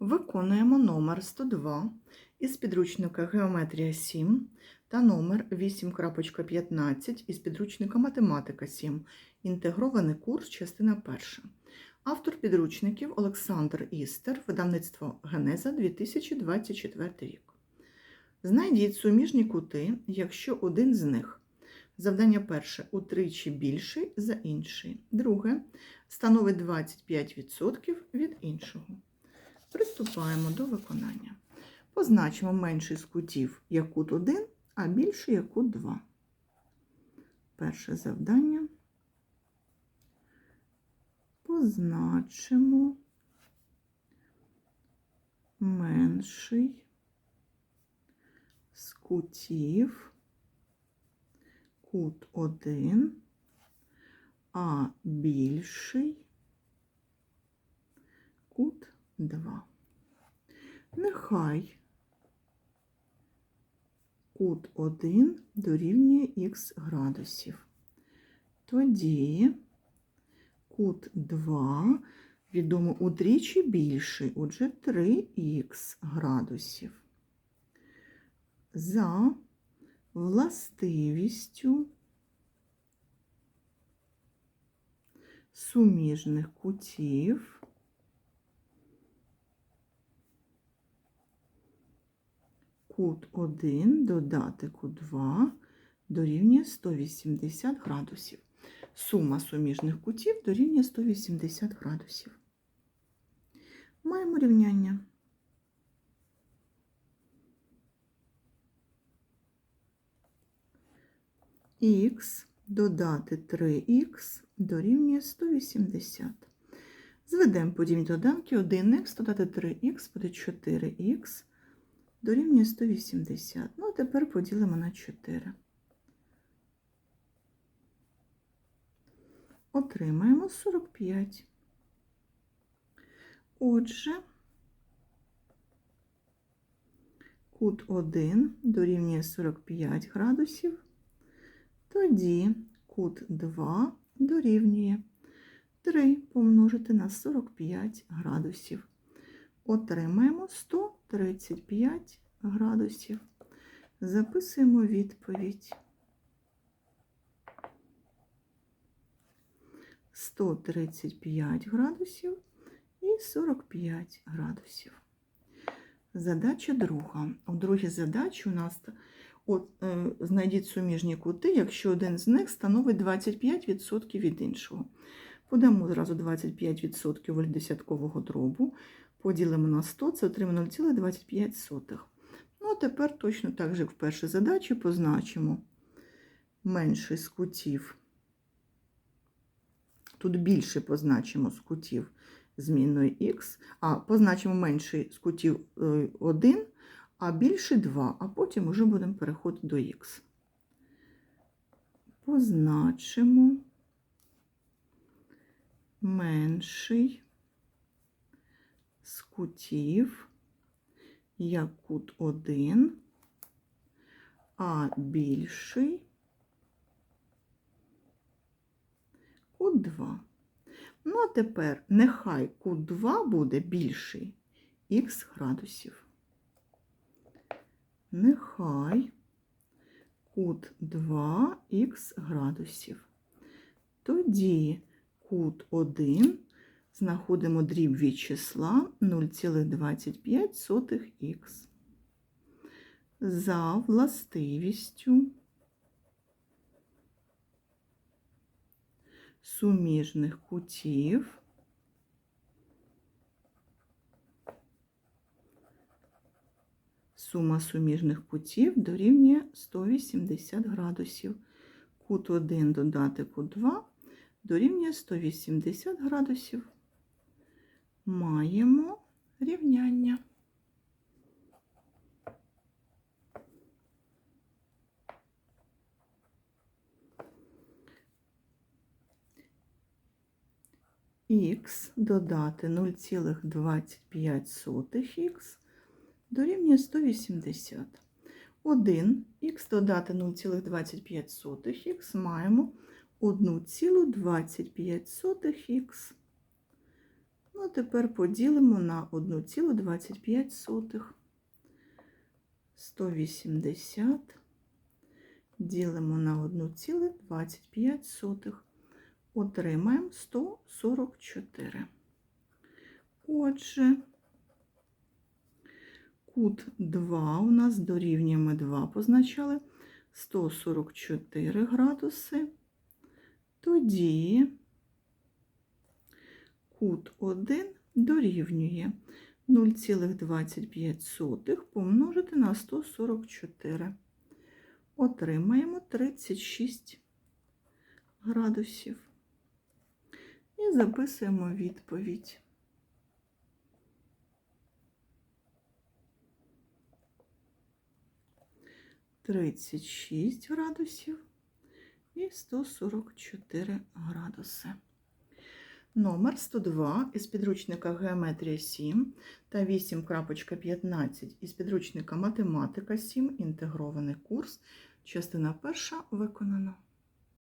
Виконуємо номер 102 із підручника Геометрія 7 та номер 8.15 із підручника Математика 7. Інтегрований курс, частина 1. Автор підручників Олександр Істер, видавництво Генеза 2024 рік. Знайдіть суміжні кути, якщо один з них. Завдання перше утричі більший за інший. Друге становить 25% від іншого. Приступаємо до виконання. Позначимо менший з кутів як кут 1, а більший як кут 2. Перше завдання. Позначимо менший з кутів кут 1, а більший кут 2. Нехай кут 1 дорівнює х градусів. Тоді кут 2 відомо утричі більший, отже 3х градусів. За властивістю суміжних кутів кут 1 додати кут 2 дорівнює 180 градусів. Сума суміжних кутів дорівнює 180 градусів. Маємо рівняння. Х додати 3х дорівнює 180. Зведемо подібні доданки 1х додати 3х буде 4х дорівнює 180. Ну, а тепер поділимо на 4. Отримаємо 45. Отже, кут 1 дорівнює 45 градусів, тоді кут 2 дорівнює 3 помножити на 45 градусів. Отримаємо 135 градусів. Записуємо відповідь. 135 градусів і 45 градусів. Задача друга. У другій задачі у нас от, е, знайдіть суміжні кути, якщо один з них становить 25% від іншого. Подамо зразу 25% волі десяткового дробу, поділимо на 100, це отримаємо 0,25. Ну, а тепер точно так же, в першій задачі, позначимо менший з кутів. Тут більше позначимо з кутів змінною х, а позначимо менший з кутів 1, а більше 2, а потім вже будемо переходити до х. Позначимо менший з кутів як кут 1, а більший кут 2. Ну, а тепер нехай кут 2 буде більший х градусів. Нехай кут 2х градусів. Тоді кут 1 знаходимо дріб від числа 0,25х. За властивістю суміжних кутів сума суміжних кутів дорівнює 180 градусів. Кут 1 додати кут 2 дорівнює 180 градусів. Маємо рівняння. х додати 0,25х дорівнює 180. 1 х додати 0,25х маємо 1,25х. Ну, тепер поділимо на 1,25. 180 ділимо на 1,25. Отримаємо 144. Отже, кут 2 у нас дорівнює ми 2 позначали 144 градуси. Тоді кут 1 дорівнює 0,25 помножити на 144. Отримаємо 36 градусів. І записуємо відповідь. Тридцять шість градусів і 144 градуси. Номер 102 із підручника Геометрія 7 та 8.15 із підручника Математика 7. Інтегрований курс. Частина перша виконана.